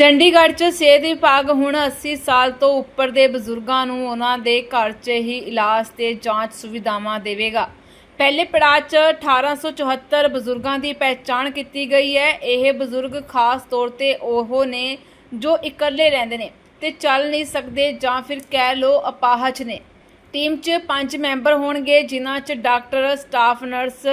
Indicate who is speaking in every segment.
Speaker 1: ਚੰਡੀਗੜ੍ਹ 'ਚ ਸਿਹਤ ਵਿਭਾਗ ਹੁਣ 80 ਸਾਲ ਤੋਂ ਉੱਪਰ ਦੇ ਬਜ਼ੁਰਗਾਂ ਨੂੰ ਉਹਨਾਂ ਦੇ ਘਰ 'ਚ ਹੀ ਇਲਾਜ ਤੇ ਜਾਂਚ ਸੁਵਿਧਾਵਾਂ ਦੇਵੇਗਾ। ਪਹਿਲੇ ਪੜਾਅ 'ਚ 1874 ਬਜ਼ੁਰਗਾਂ ਦੀ ਪਹਿਚਾਣ ਕੀਤੀ ਗਈ ਹੈ। ਇਹ ਬਜ਼ੁਰਗ ਖਾਸ ਤੌਰ ਤੇ ਉਹ ਨੇ ਜੋ ਇਕੱਲੇ ਰਹਿੰਦੇ ਨੇ ਤੇ ਚੱਲ ਨਹੀਂ ਸਕਦੇ ਜਾਂ ਫਿਰ ਕਹਿ ਲੋ ਅਪਾਹਜ ਨੇ। ਟੀਮ 'ਚ ਪੰਜ ਮੈਂਬਰ ਹੋਣਗੇ, ਜਿਨ੍ਹਾਂ 'ਚ doctor, staff, nurse,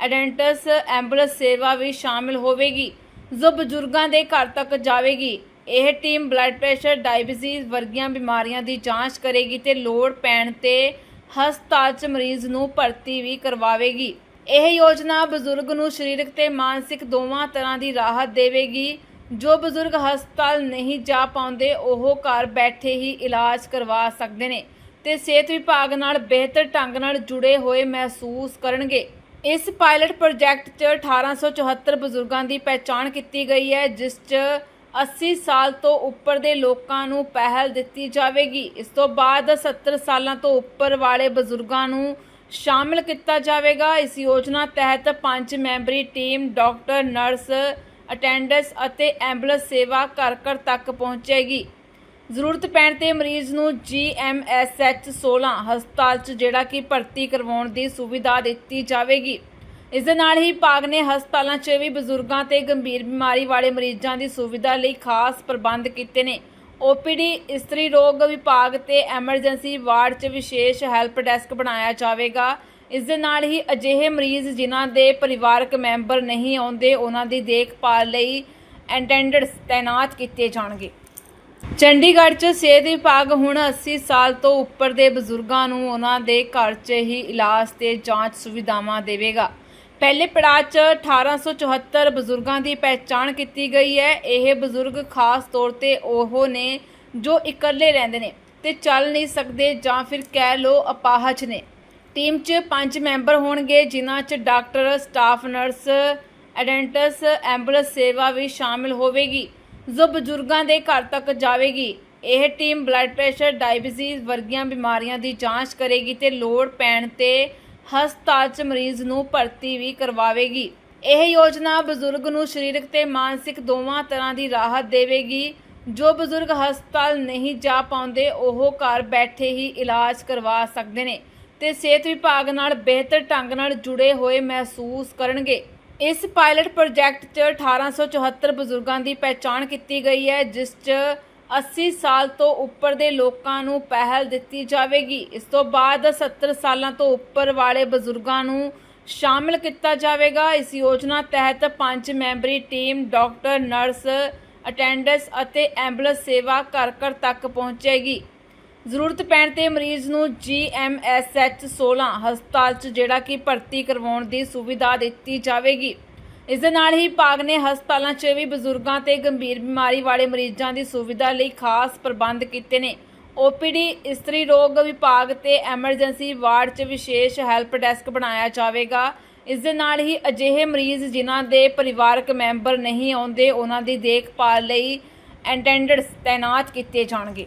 Speaker 1: attendants, ambulance ਸੇਵਾ ਵੀ ਸ਼ਾਮਿਲ ਹੋਵੇਗੀ। ਜੋ ਬਜ਼ੁਰਗਾਂ ਦੇ ਘਰ ਤੱਕ ਜਾਵੇਗੀ, ਇਹ ਟੀਮ ਬਲੱਡ ਪ੍ਰੈਸ਼ਰ ਡਾਇਬੀਟੀਜ਼ ਵਰਗੀਆਂ ਬਿਮਾਰੀਆਂ ਦੀ ਜਾਂਚ ਕਰੇਗੀ ਤੇ ਲੋੜ ਪੈਣ ਤੇ ਹਸਪਤਾਲ 'ਚ ਮਰੀਜ਼ ਨੂੰ ਭਰਤੀ ਵੀ ਕਰਵਾਵੇਗੀ। ਇਹ ਯੋਜਨਾ ਬਜ਼ੁਰਗ ਨੂੰ ਸਰੀਰਕ ਤੇ ਮਾਨਸਿਕ ਦੋਵਾਂ ਤਰ੍ਹਾਂ ਦੀ ਰਾਹਤ ਦੇਵੇਗੀ। ਜੋ ਬਜ਼ੁਰਗ ਹਸਪਤਾਲ ਨਹੀਂ ਜਾ ਪਾਉਂਦੇ, ਉਹ ਘਰ ਬੈਠੇ ਹੀ ਇਲਾਜ ਕਰਵਾ ਸਕਦੇ ਨੇ ਤੇ ਸਿਹਤ ਵਿਭਾਗ ਨਾਲ ਬਿਹਤਰ ਢੰਗ ਨਾਲ ਜੁੜੇ ਹੋਏ ਮਹਿਸੂਸ ਕਰਨਗੇ। ਇਸ ਪਾਇਲਟ ਪ੍ਰੋਜੈਕਟ 'ਚ 1874 ਬਜ਼ੁਰਗਾਂ ਦੀ ਪਹਿਚਾਣ ਕੀਤੀ ਗਈ ਹੈ, ਜਿਸ 'ਚ 80 ਸਾਲ ਤੋਂ ਉੱਪਰ ਦੇ ਲੋਕਾਂ ਨੂੰ ਪਹਿਲ ਦਿੱਤੀ ਜਾਵੇਗੀ। ਇਸ ਤੋਂ ਬਾਅਦ 70 ਸਾਲਾਂ ਤੋਂ ਉੱਪਰ ਵਾਲੇ ਬਜ਼ੁਰਗਾਂ ਨੂੰ ਸ਼ਾਮਿਲ ਕੀਤਾ ਜਾਵੇਗਾ। ਇਸ ਯੋਜਨਾ ਤਹਿਤ ਪੰਜ ਮੈਂਬਰੀ ਟੀਮ, ਡਾਕਟਰ, ਨਰਸ, ਅਟੈਂਡੈਂਟਸ ਅਤੇ ਐਂਬੂਲੈਂਸ ਸੇਵਾ ਘਰ ਘਰ ਤੱਕ ਪਹੁੰਚੇਗੀ। ਜ਼ਰੂਰਤ ਪੈਣ ਤੇ ਮਰੀਜ਼ ਨੂੰ GMSH 16 ਹਸਪਤਾਲ 'ਚ ਜਿਹੜਾ ਕਿ ਭਰਤੀ ਕਰਵਾਉਣ ਦੀ ਸੁਵਿਧਾ ਦਿੱਤੀ ਜਾਵੇਗੀ। ਇਸ ਦੇ ਨਾਲ ਹੀ ਵਿਭਾਗ ਨੇ ਹਸਪਤਾਲਾਂ 'ਚ ਵੀ ਬਜ਼ੁਰਗਾਂ ਤੇ ਗੰਭੀਰ ਬਿਮਾਰੀ ਵਾਲੇ ਮਰੀਜ਼ਾਂ ਦੀ ਸੁਵਿਧਾ ਲਈ ਖਾਸ ਪ੍ਰਬੰਧ ਕੀਤੇ ਨੇ। OPD ਇਸਤਰੀ ਰੋਗ ਵਿਭਾਗ ਤੇ ਐਮਰਜੈਂਸੀ ਵਾਰਡ 'ਚ ਵਿਸ਼ੇਸ਼ ਹੈਲਪ ਡੈਸਕ ਬਣਾਇਆ ਜਾਵੇਗਾ। ਇਸ ਦੇ ਨਾਲ ਹੀ ਅਜਿਹੇ ਮਰੀਜ਼ ਜਿਨ੍ਹਾਂ ਦੇ ਪਰਿਵਾਰਕ ਮੈਂਬਰ ਨਹੀਂ ਆਉਂਦੇ, ਉਹਨਾਂ ਦੀ ਦੇਖਭਾਲ ਲਈ ਅਟੈਂਡੈਂਟਸ ਤਾਇਨਾਤ ਕੀਤੇ ਜਾਣਗੇ। ਚੰਡੀਗੜ੍ਹ 'ਚ ਸਿਹਤ ਵਿਭਾਗ ਹੁਣ 80 ਸਾਲ ਤੋਂ ਉੱਪਰ ਦੇ ਬਜ਼ੁਰਗਾਂ ਨੂੰ ਉਹਨਾਂ ਦੇ ਘਰ 'ਚ ਹੀ ਇਲਾਜ ਤੇ ਜਾਂਚ ਸੁਵਿਧਾਵਾਂ ਦੇਵੇਗਾ। ਪਹਿਲੇ ਪੜਾਅ 'ਚ 1874 ਬਜ਼ੁਰਗਾਂ ਦੀ ਪਹਿਚਾਣ ਕੀਤੀ ਗਈ ਹੈ। ਇਹ ਬਜ਼ੁਰਗ ਖਾਸ ਤੌਰ ਤੇ ਉਹ ਨੇ ਜੋ ਇਕੱਲੇ ਰਹਿੰਦੇ ਨੇ ਤੇ ਚੱਲ ਨਹੀਂ ਸਕਦੇ ਜਾਂ ਫਿਰ ਕਹਿ ਲੋ ਅਪਾਹਜ ਨੇ। ਟੀਮ 'ਚ ਪੰਜ ਮੈਂਬਰ ਹੋਣਗੇ, ਜਿਨ੍ਹਾਂ 'ਚ doctor, staff, nurse, attendants, ambulance ਸੇਵਾ ਵੀ ਸ਼ਾਮਿਲ ਹੋਵੇਗੀ। ਜੋ ਬਜ਼ੁਰਗਾਂ ਦੇ ਘਰ ਤੱਕ ਜਾਵੇਗੀ। ਇਹ ਟੀਮ ਬਲੱਡ ਪ੍ਰੈਸ਼ਰ, ਡਾਇਬੀਟੀਜ਼ ਵਰਗੀਆਂ ਬਿਮਾਰੀਆਂ ਦੀ ਜਾਂਚ ਕਰੇਗੀ ਤੇ ਲੋੜ ਪੈਣ ਤੇ ਹਸਪਤਾਲ 'ਚ ਮਰੀਜ਼ ਨੂੰ ਭਰਤੀ ਵੀ ਕਰਵਾਵੇਗੀ। ਇਹ ਯੋਜਨਾ ਬਜ਼ੁਰਗ ਨੂੰ ਸਰੀਰਕ ਤੇ ਮਾਨਸਿਕ ਦੋਵਾਂ ਤਰ੍ਹਾਂ ਦੀ ਰਾਹਤ ਦੇਵੇਗੀ। ਜੋ ਬਜ਼ੁਰਗ ਹਸਪਤਾਲ ਨਹੀਂ ਜਾ ਪਾਉਂਦੇ, ਉਹ ਘਰ ਬੈਠੇ ਹੀ ਇਲਾਜ ਕਰਵਾ ਸਕਦੇ ਨੇ ਤੇ ਸਿਹਤ ਵਿਭਾਗ ਨਾਲ ਬਿਹਤਰ ਢੰਗ ਨਾਲ ਜੁੜੇ ਹੋਏ ਮਹਿਸੂਸ ਕਰਨਗੇ। ਇਸ ਪਾਇਲਟ ਪ੍ਰੋਜੈਕਟ 'ਚ 1874 ਬਜ਼ੁਰਗਾਂ ਦੀ ਪਹਿਚਾਣ ਕੀਤੀ ਗਈ ਹੈ, ਜਿਸ 'ਚ 80 ਸਾਲ ਤੋਂ ਉੱਪਰ ਦੇ ਲੋਕਾਂ ਨੂੰ ਪਹਿਲ ਦਿੱਤੀ ਜਾਵੇਗੀ। ਇਸ ਤੋਂ ਬਾਅਦ 70 ਸਾਲਾਂ ਤੋਂ ਉੱਪਰ ਵਾਲੇ ਬਜ਼ੁਰਗਾਂ ਨੂੰ ਸ਼ਾਮਿਲ ਕੀਤਾ ਜਾਵੇਗਾ। ਇਸ ਯੋਜਨਾ ਤਹਿਤ ਪੰਜ ਮੈਂਬਰੀ ਟੀਮ, ਡਾਕਟਰ, ਨਰਸ, ਅਟੈਂਡੈਂਟਸ ਅਤੇ ਐਂਬੂਲੈਂਸ ਸੇਵਾ ਘਰ ਘਰ ਤੱਕ ਪਹੁੰਚੇਗੀ। ਜ਼ਰੂਰਤ ਪੈਣ ਤੇ ਮਰੀਜ਼ ਨੂੰ GMSH 16 ਹਸਪਤਾਲ 'ਚ ਜਿਹੜਾ ਕਿ ਭਰਤੀ ਕਰਵਾਉਣ ਦੀ ਸੁਵਿਧਾ ਦਿੱਤੀ ਜਾਵੇਗੀ। ਇਸ ਦੇ ਨਾਲ ਹੀ ਵਿਭਾਗ ਨੇ ਹਸਪਤਾਲਾਂ 'ਚ ਵੀ ਬਜ਼ੁਰਗਾਂ ਤੇ ਗੰਭੀਰ ਬਿਮਾਰੀ ਵਾਲੇ ਮਰੀਜ਼ਾਂ ਦੀ ਸੁਵਿਧਾ ਲਈ ਖਾਸ ਪ੍ਰਬੰਧ ਕੀਤੇ ਨੇ। OPD ਇਸਤਰੀ ਰੋਗ ਵਿਭਾਗ ਤੇ ਐਮਰਜੈਂਸੀ ਵਾਰਡ 'ਚ ਵਿਸ਼ੇਸ਼ ਹੈਲਪ ਡੈਸਕ ਬਣਾਇਆ ਜਾਵੇਗਾ। ਇਸ ਦੇ ਨਾਲ ਹੀ ਅਜਿਹੇ ਮਰੀਜ਼ ਜਿਨ੍ਹਾਂ ਦੇ ਪਰਿਵਾਰਕ ਮੈਂਬਰ ਨਹੀਂ ਆਉਂਦੇ, ਉਹਨਾਂ ਦੀ ਦੇਖਭਾਲ ਲਈ ਅਟੈਂਡੈਂਟਸ ਤਾਇਨਾਤ ਕੀਤੇ ਜਾਣਗੇ।